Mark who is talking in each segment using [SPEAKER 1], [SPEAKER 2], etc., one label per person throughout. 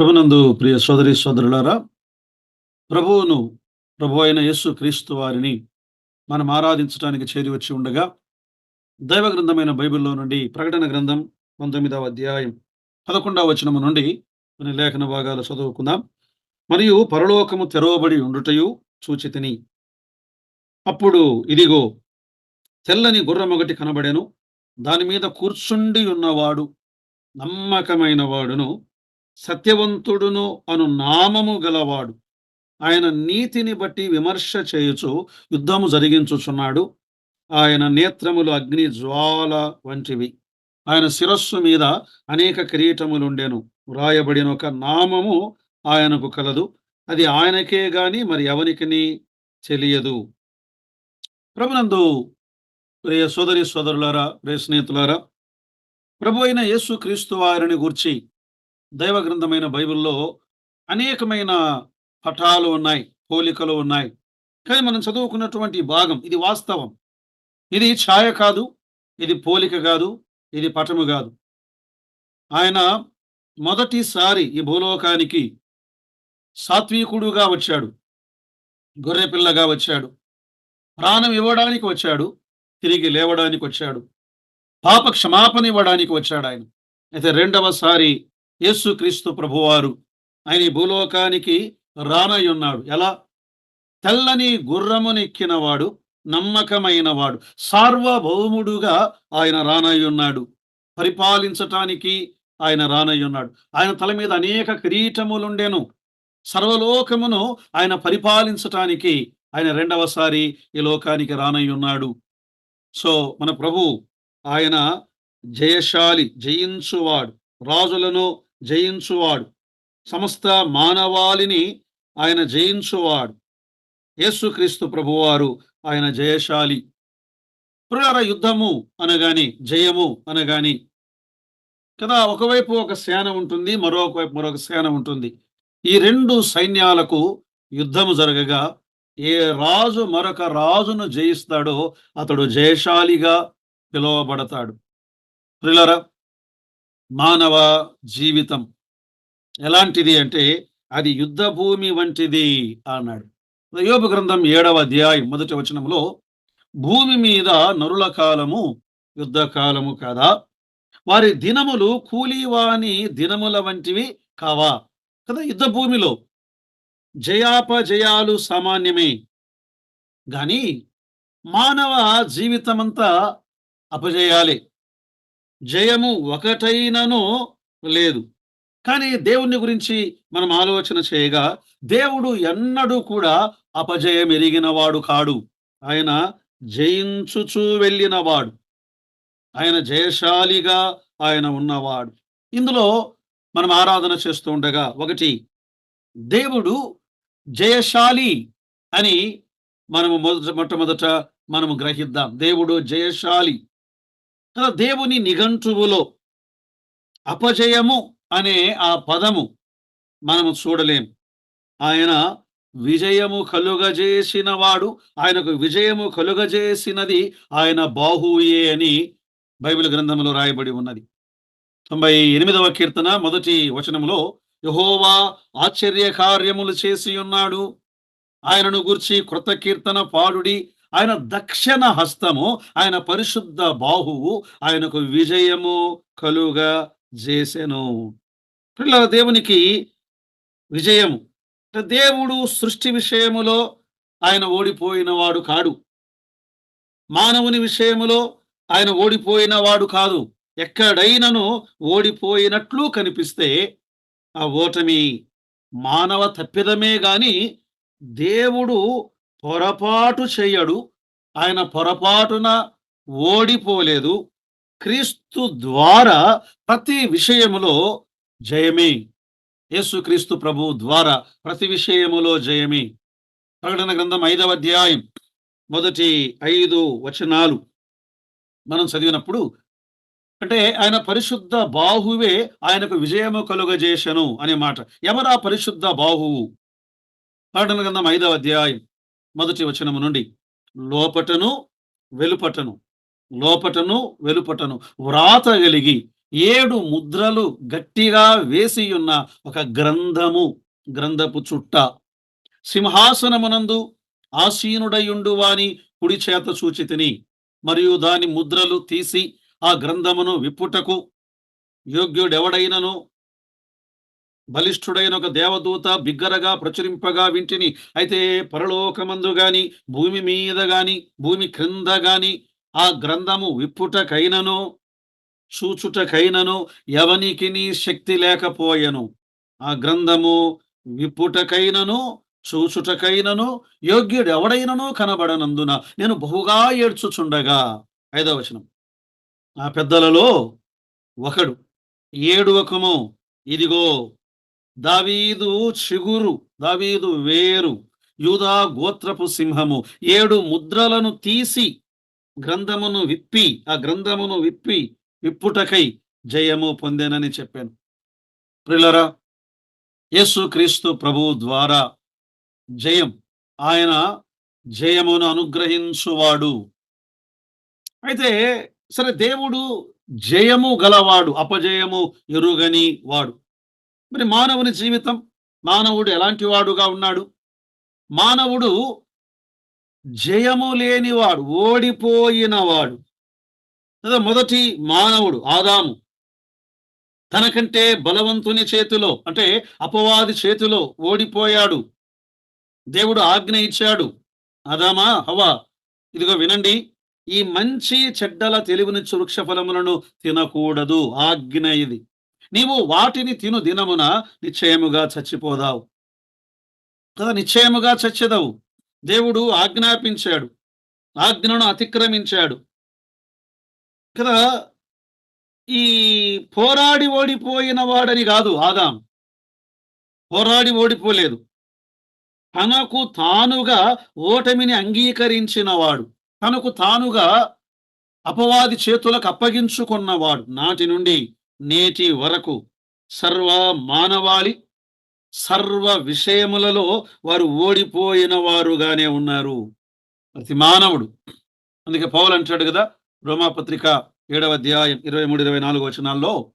[SPEAKER 1] ప్రభునందు ప్రియ సోదరి సోదరులారా ప్రభువును ప్రభు అయిన యేసు క్రీస్తు వారిని మనం ఆరాధించడానికి చేరి వచ్చి ఉండగా దైవ గ్రంథమైన బైబిల్లో నుండి ప్రకటన గ్రంథం పంతొమ్మిదవ అధ్యాయం పదకొండవ వచనము నుండి కొన్ని లేఖన భాగాలు చదువుకుందాం. మరియు పరలోకము తెరవబడి ఉండుటయు చూచితిని అప్పుడు ఇదిగో తెల్లని గుర్రమొగటి కనబడెను దాని మీద కూర్చుండి ఉన్నవాడు నమ్మకమైన వాడును. సత్యవంతుడును అను నామము గలవాడు. ఆయన నీతిని బట్టి విమర్శ చేయుచు యుద్ధము జరిగించుచున్నాడు. ఆయన నేత్రములు అగ్ని జ్వాల వంటివి. ఆయన శిరస్సు మీద అనేక కిరీటములుండెను. వ్రాయబడిన ఒక నామము ఆయనకు కలదు. అది ఆయనకే గాని మరి ఎవరికి తెలియదు. ప్రభునందు ప్రియ సోదరి సోదరులారా ప్రియ స్నేహితులారా ప్రభు అయిన యేసు క్రీస్తు వారిని గూర్చి దైవ గ్రంథమైన బైబిల్లో అనేకమైన పటాలు ఉన్నాయి పోలికలు ఉన్నాయి. కానీ మనం చదువుకున్నటువంటి భాగం ఇది వాస్తవం. ఇది ఛాయ కాదు ఇది పోలిక కాదు ఇది పటము కాదు. ఆయన మొదటిసారి ఈ భూలోకానికి సాత్వికుడుగా వచ్చాడు. గొర్రెపిల్లగా వచ్చాడు. ప్రాణం ఇవ్వడానికి వచ్చాడు. తిరిగి లేవడానికి వచ్చాడు. పాప క్షమాపణ ఇవ్వడానికి వచ్చాడు ఆయన. అయితే రెండవసారి యేసుక్రీస్తు ప్రభువారు. ఆయన భూలోకానికి రానయ్యున్నాడు. ఎలా? తెల్లని గుర్రమునెక్కినవాడు నమ్మకమైనవాడు సార్వభౌముడుగా ఆయన రానయ్యున్నాడు. పరిపాలించటానికి ఆయన రానయ్యున్నాడు. ఆయన తల మీద అనేక కిరీటములుండెను. సర్వలోకమును ఆయన పరిపాలించటానికి ఆయన రెండవసారి ఈ లోకానికి రానయ్యున్నాడు. సో మన ప్రభు ఆయన జయశాలి జయించువాడు. రాజులను జయించువాడు. సమస్త మానవాళిని ఆయన జయించువాడు. యేసుక్రీస్తు ప్రభువారు ఆయన జయశాలి. పురార యుద్ధము అనగాని జయము అనగాని కదా ఒకవైపు ఒక సేన ఉంటుంది మరొక వైపు మరొక సేన ఉంటుంది. ఈ రెండు సైన్యాలకు యుద్ధము జరగగా ఏ రాజు మరొక రాజును జయిస్తాడో అతడు జయశాలిగా పిలువబడతాడు. ప్రిలరా మానవ జీవితం. ఎలాంటిది అంటే అది యుద్ధ భూమి వంటిది అన్నాడు. యోబు గ్రంథం ఏడవ అధ్యాయం మొదటి వచనంలో భూమి మీద నరుల కాలము యుద్ధ కాలము కదా? వారి దినములు కూలీవాణి దినముల వంటివి కావా? కదా యుద్ధ భూమిలో. జయాపజయాలు సామాన్యమే. కానీ మానవ జీవితమంతా అపజయాలే. జయము ఒకటైనను లేదు. కానీ దేవుని గురించి మనం ఆలోచన చేయగా దేవుడు ఎన్నడూ కూడా అపజయం ఎరిగినవాడు కాడు. ఆయన జయించుచూ వెళ్ళినవాడు. ఆయన జయశాలిగా ఆయన ఉన్నవాడు. ఇందులో మనం ఆరాధన చేస్తూ ఉండగా ఒకటి దేవుడు జయశాలి అని మనము మొదట మొట్టమొదట మనము గ్రహిద్దాం. దేవుడు జయశాలి. దేవుని నిఘంటువులో. అపజయము అనే ఆ పదము మనము చూడలేం. ఆయన విజయము కలుగజేసిన వాడు ఆయనకు విజయము కలుగజేసినది ఆయన బాహుయే అని బైబిల్ గ్రంథంలో రాయబడి ఉన్నది. తొంభై ఎనిమిదవ కీర్తన మొదటి వచనములో యహోవా ఆశ్చర్య కార్యములు చేసి ఉన్నాడు ఆయనను గుర్చి కృత కీర్తన పాడుడి ఆయన దక్షిణ హస్తము ఆయన పరిశుద్ధ బాహువు ఆయనకు విజయము కలుగా చేసెను. పిల్లల దేవునికి విజయము. దేవుడు సృష్టి విషయములో ఆయన ఓడిపోయిన వాడు కాడు. మానవుని విషయములో ఆయన ఓడిపోయిన వాడు కాదు. ఎక్కడైనను ఓడిపోయినట్లు కనిపిస్తే ఆ ఓటమి మానవ తప్పిదమే గాని దేవుడు పొరపాటు చేయడు ఆయన పొరపాటున ఓడిపోలేదు. క్రీస్తు ద్వారా ప్రతి విషయములో జయమే. యేసుక్రీస్తు ప్రభు ద్వారా ప్రతి విషయములో జయమే. ప్రకటన గ్రంథం ఐదవ అధ్యాయం మొదటి ఐదు వచనాలు మనం చదివినప్పుడు అంటే ఆయన పరిశుద్ధ బాహువే ఆయనకు విజయము కలుగజేశను అనే మాట. ఎవరా పరిశుద్ధ బాహువు? ప్రకటన గ్రంథం ఐదవ అధ్యాయం మొదటి వచనము నుండి. లోపటను వెలుపటను లోపటను వెలుపటను వ్రాత కలిగి ఏడు ముద్రలు గట్టిగా వేసి ఉన్న ఒక గ్రంథము గ్రంథపు చుట్ట. సింహాసనమునందు ఆసీనుడయుండు వాని కుడి చేత సూచితిని మరియు దాని ముద్రలు తీసి ఆ గ్రంథమును విప్పుటకు యోగ్యుడెవడైనను బలిష్ఠుడైన ఒక దేవదూత బిగ్గరగా ప్రచురింపగా వింటిని. అయితే పరలోకమందు గాని భూమి మీద గాని భూమి క్రింద గాని ఆ గ్రంథము విప్పుటకైనను చూచుటకైనను ఎవనికిని శక్తి లేకపోయెను. ఆ గ్రంథము విప్పుటకైనను చూచుటకైనను యోగ్యుడు ఎవడైనను కనబడనందున నేను బహుగా ఏడ్చుచుండగా. ఐదవ వచనం. ఆ పెద్దలలో ఒకడు ఏడు ఒకము ఇదిగో దావీదు చిగురు దావీదు వేరు యూదా గోత్రపు సింహము. ఏడు ముద్రలను తీసి గ్రంథమును విప్పి ఆ గ్రంథమును విప్పి విప్పుటకై జయము పొందేనని చెప్పాను. ప్రిలరా యేసు క్రీస్తు ప్రభువు ద్వారా జయం ఆయన జయమును అనుగ్రహించువాడు. అయితే సరే దేవుడు జయము గలవాడు అపజయము ఎరుగని వాడు. మరి మానవుని జీవితం మానవుడు ఎలాంటి వాడుగా ఉన్నాడు? మానవుడు జయము లేనివాడు ఓడిపోయినవాడు. కదా మొదటి మానవుడు ఆదాము. తనకంటే బలవంతుని చేతిలో అంటే అపవాది చేతిలో ఓడిపోయాడు. దేవుడు ఆజ్ఞ ఇచ్చాడు. ఆదామా హవా ఇదిగో వినండి. ఈ మంచి చెడ్డల తెలివినిచ్చు వృక్ష ఫలములను తినకూడదు. ఆజ్ఞ ఇది. నీవు వాటిని తిను దినమున నిశ్చయముగా చచ్చిపోదావు. కదా నిశ్చయముగా చచ్చెదవు. దేవుడు ఆజ్ఞాపించాడు. ఆజ్ఞను అతిక్రమించాడు. కదా ఈ పోరాడి ఓడిపోయిన వాడని కాదు ఆదాం. పోరాడి ఓడిపోలేదు. తనకు తానుగా ఓటమిని అంగీకరించినవాడు. తనకు తానుగా అపవాది చేతులకు అప్పగించుకున్నవాడు నాటి నుండి. నేటి వరకు సర్వ మానవాళి సర్వ విషయములలో వారు ఓడిపోయిన వారుగానే ఉన్నారు. ప్రతి మానవుడు. అందుకే పౌలు అంటాడు కదా రోమాపత్రిక ఏడవ అధ్యాయం ఇరవై మూడు ఇరవై నాలుగు వచనాల్లో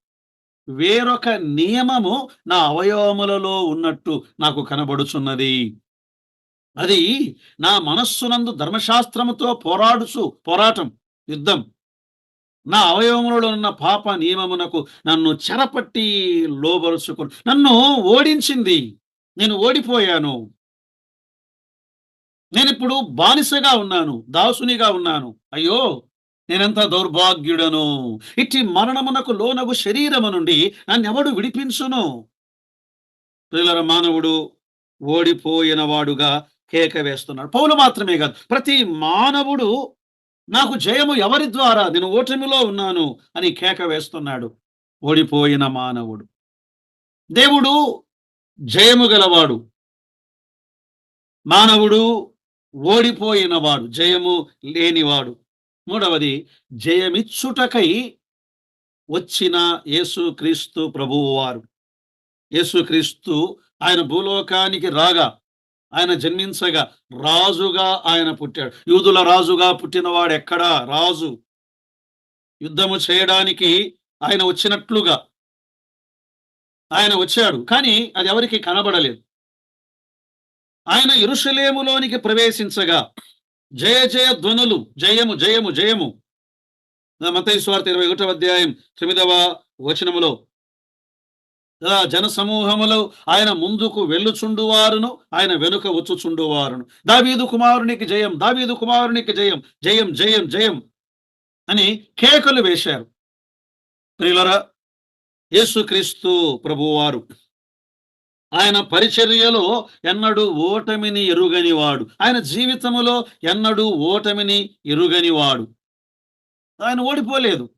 [SPEAKER 1] వేరొక నియమము నా అవయవములలో ఉన్నట్టు నాకు కనబడుచున్నది. అది నా మనస్సునందు ధర్మశాస్త్రముతో పోరాడుచు పోరాటం యుద్ధం నా అవయవములలో ఉన్న పాప నియమమునకు నన్ను చెరపట్టి లోబరుచుకుని. నన్ను ఓడించింది. నేను ఓడిపోయాను. నేను ఇప్పుడు బానిసగా ఉన్నాను. దాసునిగా ఉన్నాను. అయ్యో! నేనెంత దౌర్భాగ్యుడను? ఇట్టి మరణమునకు లోనగు శరీరము నుండి నన్నెవడు విడిపించును? పిల్లల మానవుడు ఓడిపోయిన వాడుగా కేక వేస్తున్నాడు. పౌలు మాత్రమే కాదు ప్రతి మానవుడు నాకు జయము ఎవరి ద్వారా? నేను ఓటమిలో ఉన్నాను అని కేక వేస్తున్నాడు. ఓడిపోయిన మానవుడు. దేవుడు జయము గలవాడు. మానవుడు ఓడిపోయినవాడు. జయము లేనివాడు. మూడవది జయమిచ్చుటకై వచ్చిన యేసుక్రీస్తు ప్రభువు వారు. యేసుక్రీస్తు ఆయన భూలోకానికి రాగా ఆయన జన్మించగా రాజుగా ఆయన పుట్టాడు. యూదుల రాజుగా పుట్టినవాడు ఎక్కడా? రాజు. యుద్ధము చేయడానికి ఆయన వచ్చినట్లుగా ఆయన వచ్చాడు కానీ అది ఎవరికి కనబడలేదు. ఆయన ఇరుషులేములోనికి ప్రవేశించగా జయ జయ ధ్వనులు జయము జయము జయము. మతయి స్వార్థ ఇరవై ఒకటవ అధ్యాయం తొమ్మిదవ వచనములో జన సమూహములో ఆయన ముందుకు వెళ్ళుచుండువారును ఆయన వెనుక వచ్చుచుండువారును. దావీదు కుమారునికి జయం దావీదు కుమారునికి జయం జయం జయం జయం అని కేకలు వేశారు. ప్రియులరా యేసుక్రీస్తు ప్రభువారు ఆయన పరిచర్యలో ఎన్నడూ ఓటమిని ఎరుగనివాడు. ఆయన జీవితములో ఎన్నడూ ఓటమిని ఎరుగనివాడు. ఆయన ఓడిపోలేదు.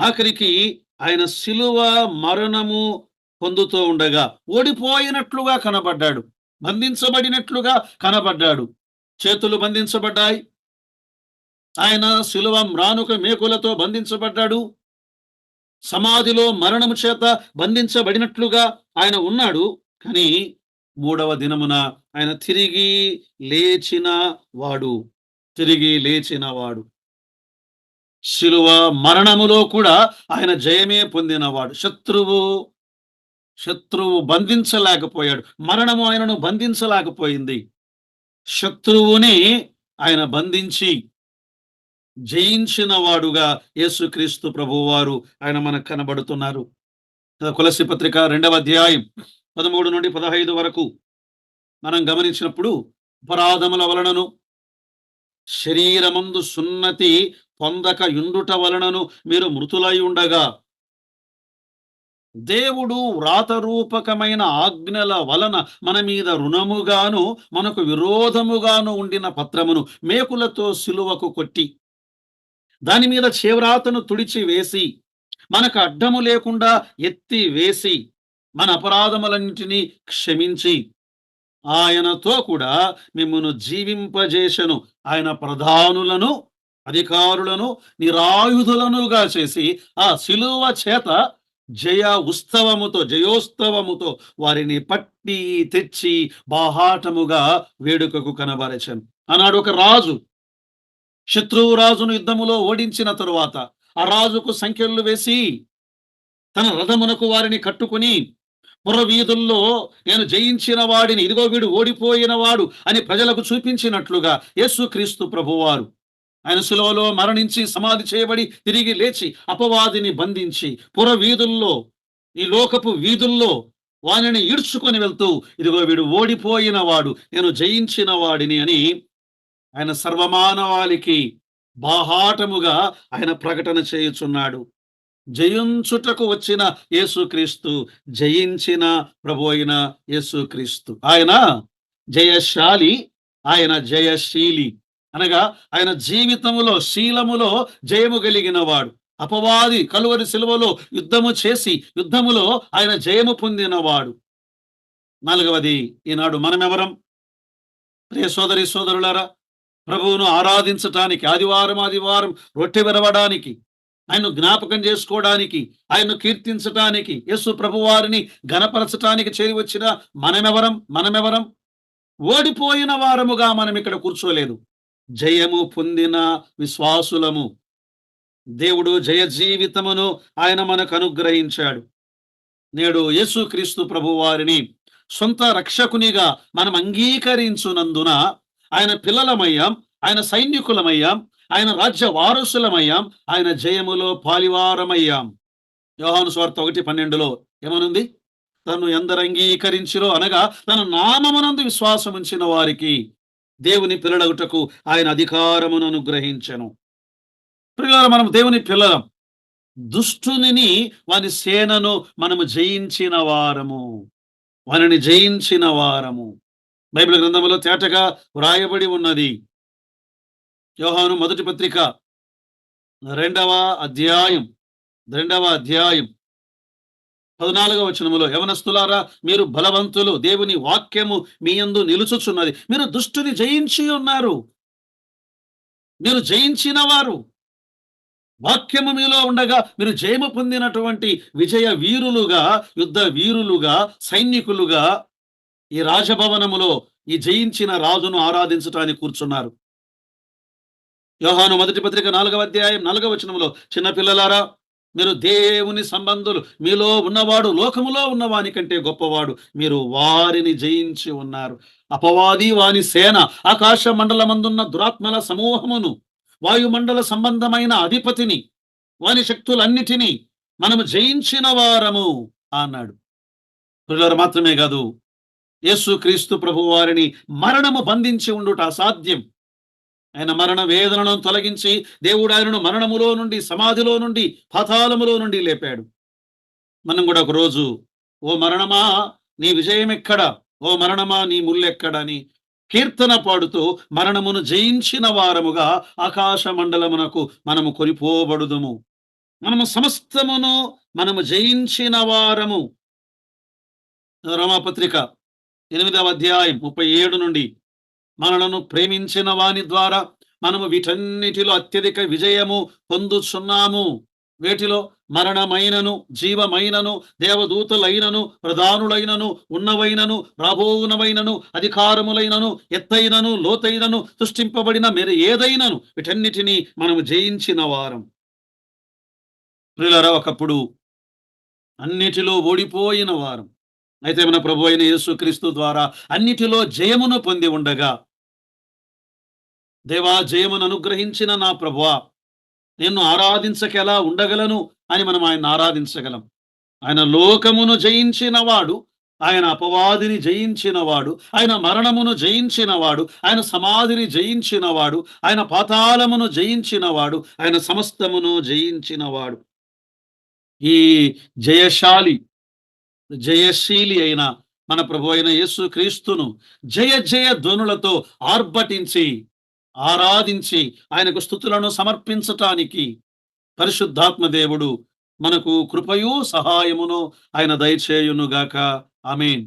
[SPEAKER 1] ఆఖరికి ఆయన శిలువ మరణము పొందుతూ ఉండగా ఓడిపోయినట్లుగా కనబడ్డాడు. బంధించబడినట్లుగా కనబడ్డాడు. చేతులు బంధించబడ్డాయి. ఆయన శిలువ మ్రానుక మేకులతో బంధించబడ్డాడు. సమాధిలో మరణము చేత బంధించబడినట్లుగా ఆయన ఉన్నాడు. కానీ మూడవ దినమున ఆయన తిరిగి లేచిన వాడు. తిరిగి లేచిన వాడు. శిలువ మరణములో కూడా ఆయన జయమే పొందినవాడు. శత్రువు శత్రువు బంధించలేకపోయాడు. మరణము ఆయనను బంధించలేకపోయింది. శత్రువుని ఆయన బంధించి జయించిన వాడుగా యేసుక్రీస్తు ప్రభువారు ఆయన మనకు కనబడుతున్నారు. కులసి పత్రిక రెండవ అధ్యాయం పదమూడు నుండి పదహైదు వరకు మనం గమనించినప్పుడు అపరాధముల వలనను శరీరమందు సున్నతి పొందక యుండుట వలనను మీరు మృతులై ఉండగా. దేవుడు వ్రాతరూపకమైన ఆజ్ఞల వలన మన మీద రుణముగాను మనకు విరోధముగాను ఉండిన పత్రమును మేకులతో సిలువకు కొట్టి దాని మీద చేవ్రాతను తుడిచి వేసి మనకు అడ్డము లేకుండా ఎత్తి వేసి మన అపరాధములన్నింటినీ క్షమించి ఆయనతో కూడా మిమ్మను జీవింపజేసెను. ఆయన ప్రధానులను అధికారులను నిరాయుధులనుగా చేసి ఆ శిలువ చేత జయ ఉత్సవముతో జయోత్సవముతో వారిని పట్టి తెచ్చి బాహాటముగా వేడుకకు కనబరచాను. అన్నాడు ఒక రాజు శత్రువు రాజును యుద్ధములో ఓడించిన తరువాత ఆ రాజుకు సంఖ్యలు వేసి తన రథమునకు వారిని కట్టుకుని పురవీధుల్లో నేను జయించిన వాడిని ఇదిగో వీడు ఓడిపోయిన వాడు అని ప్రజలకు చూపించినట్లుగా యేసుక్రీస్తు ప్రభువారు ఆయన సులువలో మరణించి సమాధి చేయబడి తిరిగి లేచి అపవాదిని బంధించి పుర వీధుల్లో ఈ లోకపు వీధుల్లో వానిని ఈడ్చుకొని వెళ్తూ ఇదిగో వీడు ఓడిపోయిన వాడు నేను జయించిన వాడిని అని ఆయన సర్వమానవాళికి బాహాటముగా ఆయన ప్రకటన చేయుచున్నాడు. జయించుటకు వచ్చిన యేసుక్రీస్తు జయించిన ప్రభు అయిన యేసుక్రీస్తు. ఆయన జయశాలి ఆయన జయశీలి. అనగా ఆయన జీవితములో శీలములో జయము కలిగిన వాడు అపవాది కలువరి సిలువలో యుద్ధము చేసి యుద్ధములో ఆయన జయము పొందినవాడు. నాలుగవది ఈనాడు మనమెవరం? ప్రియ సోదరి సోదరులారా ప్రభువును ఆరాధించటానికి ఆదివారం ఆదివారం రొట్టె విరవడానికి ఆయన్ను జ్ఞాపకం చేసుకోవడానికి ఆయన్ను కీర్తించటానికి యేసు ప్రభువారిని గణపరచటానికి చేరి వచ్చిన మనమెవరం? మనమెవరం? ఓడిపోయిన వారముగా మనం ఇక్కడ కూర్చోలేదు. జయము పొందిన విశ్వాసులము. దేవుడు జయ జీవితమును ఆయన మనకు అనుగ్రహించాడు. నేడు యేసుక్రీస్తు ప్రభు వారిని సొంత రక్షకునిగా మనం అంగీకరించునందున ఆయన పిల్లలమయ్యాం ఆయన సైనికులమయ్యాం ఆయన రాజ్య వారసులమయ్యాం ఆయన జయములో పాలివారమయ్యాం. యోహాను స్వార్థ ఒకటి పన్నెండులో ఏమనుంది? తను ఎందరు అంగీకరించిరో అనగా తన నామమునందు విశ్వాసం ఉంచిన వారికి దేవుని పిల్లలగుటకు ఆయన అధికారమును అనుగ్రహించను. ప్రియులారా మనం దేవుని పిల్లలం. దుష్టుని వాని సేనను మనము జయించిన వారము. వారిని జయించిన వారము. బైబిల్ గ్రంథంలో తేటగా వ్రాయబడి ఉన్నది. యోహాను మొదటి పత్రిక రెండవ అధ్యాయం. రెండవ అధ్యాయం. పద్నాలుగో వచనములో యవనస్తులారా మీరు బలవంతులు దేవుని వాక్యము మీ యందు నిలుచుచున్నది. మీరు దుష్టుని జయించి ఉన్నారు. మీరు జయించిన వారు. వాక్యము మీలో ఉండగా మీరు జయము పొందినటువంటి విజయ వీరులుగా యుద్ధ వీరులుగా సైనికులుగా ఈ రాజభవనములో ఈ జయించిన రాజును ఆరాధించటానికి కూర్చున్నారు. యోహాను మొదటి పత్రిక నాలుగవ అధ్యాయం నాలుగవ వచనములో చిన్నపిల్లలారా మీరు దేవుని సంబంధులు. మీలో ఉన్నవాడు లోకములో ఉన్నవాని కంటే గొప్పవాడు. మీరు వారిని జయించి ఉన్నారు. అపవాది వాని సేన ఆకాశ మండలమందున్న దురాత్మల సమూహమును వాయుమండల సంబంధమైన అధిపతిని వాని శక్తులన్నిటినీ మనము జయించిన వారము అన్నాడు. పిల్లలు మాత్రమే కాదు యేసు క్రీస్తు ప్రభు వారిని మరణము బంధించి ఉండుట అసాధ్యం. ఆయన మరణ వేదనను తొలగించి దేవుడు ఆయనను మరణములో నుండి సమాధిలో నుండి పాతాళములో నుండి లేపాడు. మనం కూడా ఒక రోజు ఓ మరణమా నీ విజయం ఎక్కడ? ఓ మరణమా నీ ముల్లెక్కడని కీర్తన పాడుతూ మరణమును జయించిన వారముగా ఆకాశ మండలమునకు మనము కొనిపోబడుదుము. మనము సమస్తమును మనము జయించిన వారము. రమాపత్రిక ఎనిమిదవ అధ్యాయం ముప్పై ఏడు నుండి మనలను ప్రేమించిన వాని ద్వారా మనము వీటన్నిటిలో అత్యధిక విజయము పొందుచున్నాము. వేటిలో మరణమైనను జీవమైనను దేవదూతలైనను ప్రధానులైనను ఉన్నవైనను రాబోవునవైనను అధికారములైనను ఎత్తైనను లోతైనను సృష్టింపబడిన మీరు ఏదైనను వీటన్నిటినీ మనము జయించిన వారం. ప్రిలరా ఒకప్పుడు అన్నిటిలో ఓడిపోయిన వారం. అయితే మన ప్రభు అయిన యేసుక్రీస్తు ద్వారా అన్నిటిలో జయమును పొంది ఉండగా దేవా జయమును అనుగ్రహించిన నా ప్రభువా నిన్ను ఆరాధించకెలా ఉండగలను అని మనం ఆయన ఆరాధించగలం. ఆయన లోకమును జయించినవాడు ఆయన అపవాదిని జయించినవాడు ఆయన మరణమును జయించినవాడు ఆయన సమాధిని జయించినవాడు ఆయన పాతాళమును జయించినవాడు ఆయన సమస్తమును జయించినవాడు. ఈ జయశాలి జయశీలి అయిన మన ప్రభు అయిన యేసు క్రీస్తును జయ జయ ధ్వనులతో ఆర్భటించి ఆరాధించి ఆయనకు స్థుతులను సమర్పించటానికి పరిశుద్ధాత్మ దేవుడు మనకు కృపయు సహాయమును ఆయన దయచేయునుగాక. ఆమేన్.